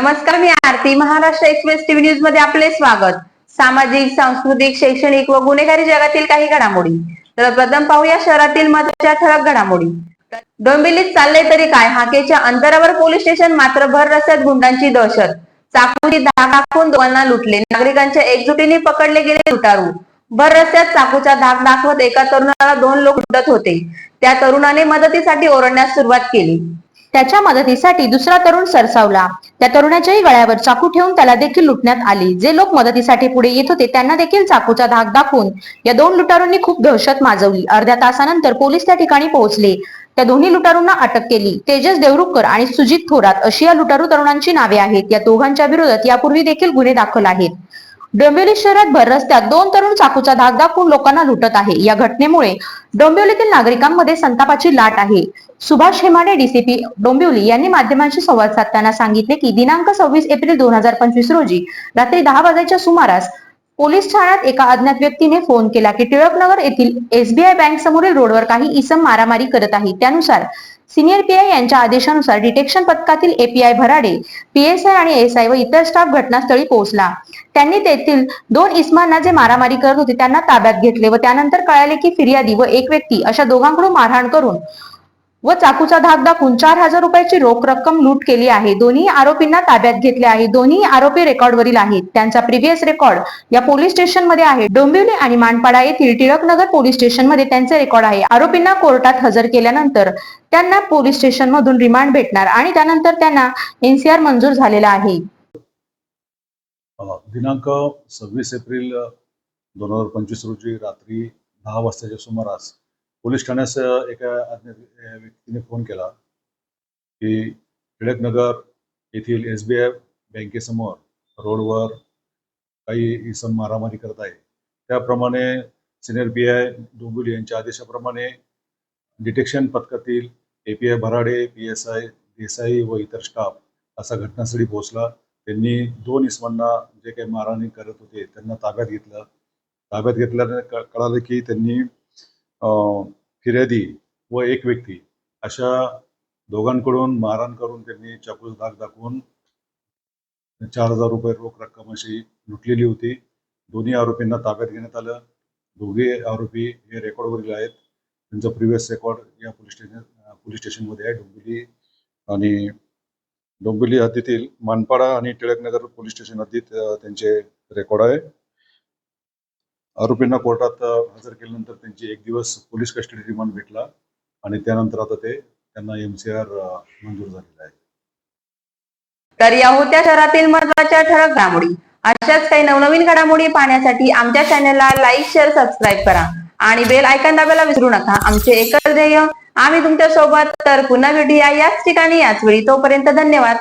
नमस्कार मी Aarti. Maharashtra express TV न्यूजमध्ये आपले स्वागत. सामाजिक सांस्कृतिक शैक्षणिक व गुन्हेगारी जगातील काही घडामोडी. तर प्रथम पाहूया शहरातील महत्त्वाच्या ठळक घडामोडी. डोंबिवलीत चाललंय तरी काय? हाकेच्या अंतरावर पोलीस स्टेशन मात्र भर रस्त्यात गुंडांची दहशत. चाकूची धाक दाखवून दोघांना लुटले. नागरिकांच्या एकजुटीने पकडले गेले लुटारू. भर रस्त्यात चाकूचा धाक दाखवत एका तरुणाला दोन लोक लुटत होते. त्या तरुणाने मदतीसाठी ओरडण्यास सुरुवात केली. त्याच्या मदतीसाठी दुसरा तरुण सरसावला. त्या तरुणाच्याही गळ्यावर चाकू ठेवून त्याला देखील लुटण्यात आले. जे लोक मदतीसाठी पुढे येत होते त्यांना देखील चाकूचा धाक दाखवून या दोन लुटारूंनी खूप दहशत माजवली. अर्ध्या तासानंतर पोलीस त्या ठिकाणी पोहोचले. त्या दोन्ही लुटारूंना अटक केली. तेजस देवरुखकर आणि सुजित थोरात अशी या लुटारू तरुणांची नावे आहेत. या दोघांच्या विरोधात यापूर्वी देखील गुन्हे दाखल आहेत. डोंबिवली शहरात भर रस्त्यात दोन तरुण चाकूचा धाक दाखवून लोकांना लुटत आहे. या घटनेमुळे डोंबिवलीतील नागरिकांमध्ये संतापाची लाट आहे. सुभाष हेमाडे डीसीपी डोंबिवली यांनी माध्यमांशी संवाद साधताना सांगितले की दिनांक सव्वीस एप्रिल दोन हजार पंचवीस रोजी रात्री दहा वाजेच्या सुमारास पोलीस ठाण्यात एका अज्ञात व्यक्तीने फोन केला की टिळकनगर येथील एसबीआय बँक समोरील रोडवर काही इसम मारामारी करत आहे. त्यानुसार सिनियर पीआय यांच्या आदेशानुसार डिटेक्शन पथकातील एपीआय भराडे पीएसआय आणि एसआय व इतर स्टाफ घटनास्थळी पोहोचला. त्यांनी तेथील दोन इस्मांना जे मारामारी करत होते त्यांना ताब्यात घेतले व त्यानंतर कळाले की फिर्यादी व एक व्यक्ती अशा दोघांकडून मारहाण करून व चाकूचा धाक दाखवून चार हजार रुपयाची रोख रक्कम लूट केली आहे. दोन्ही आरोपींना ताब्यात घेतले आहे. दोन्ही आरोपी रेकॉर्डवरील आहेत. त्यांचा प्रिव्हियस रेकॉर्ड या पोलीस स्टेशनमध्ये आहे. डोंबिवली आणि मानपाडा येथील टिळकनगर पोलीस स्टेशनमध्ये त्यांचे रेकॉर्ड आहे. आरोपींना कोर्टात हजर केल्यानंतर त्यांना पोलीस स्टेशन मधून रिमांड भेटणार आणि त्यानंतर त्यांना एनसीआर मंजूर झालेला आहे. दिनांक सव्वीस एप्रिल दोन हजार पंचवीस रोजी रात्री दहा वाजताच्या सुमारास पोलीस ठाण्यास एका व्यक्तीने फोन केला की टिळकनगर येथील एस बी आय बँकेसमोर रोडवर काही इसम मारामारी करत आहे. त्याप्रमाणे सिनियर बी आय डोंबिवली यांच्या आदेशाप्रमाणे डिटेक्शन पथकातील A P I Bharade P S I Desai व इतर स्टाफ असा घटनास्थळी पोहोचला. त्यांनी दोन इसमांना जे काही मारहाणी करत होते त्यांना ताब्यात घेतलं. ताब्यात घेतल्याने कळालं की त्यांनी फिर्यादी व एक व्यक्ती अशा दोघांकडून मारहाण करून त्यांनी चाकूस धाक दाखवून चार हजार रुपये रोख रक्कम अशी लुटलेली होती. दोन्ही आरोपींना ताब्यात घेण्यात आलं. दोघे आरोपी हे रेकॉर्डवरील आहेत. त्यांचं प्रिव्हियस रेकॉर्ड या पोलीस स्टेशन पोलीस स्टेशनमध्ये आहे डोंबिवली आणि डोंबिवली हद्दीतील मानपाडा आणि टिळकनगर पोलीस स्टेशन हद्दीत त्यांचे रेकॉर्ड आहे. आरोपींना कोर्टात हजर केल्यानंतर त्यांची एक दिवस पोलीस कस्टडी रिमांड भेटला आणि त्यानंतर आता ते त्यांना एम सी आर मंजूर झालेला आहे. तर या होत्या शहरातील महत्त्वाच्या ठळक घडामोडी. अशाच काही नवनवीन घडामोडी पाहण्यासाठी आमच्या चॅनलला लाईक शेअर सबस्क्राईब करा. आणि बेल आयकॉन दाबायला विसरू नका. आमचे एकच ध्येय. आम्ही तुमच्यासोबत तर पुन्हा भेटूया याच ठिकाणी. याच वेळी तोपर्यंत धन्यवाद.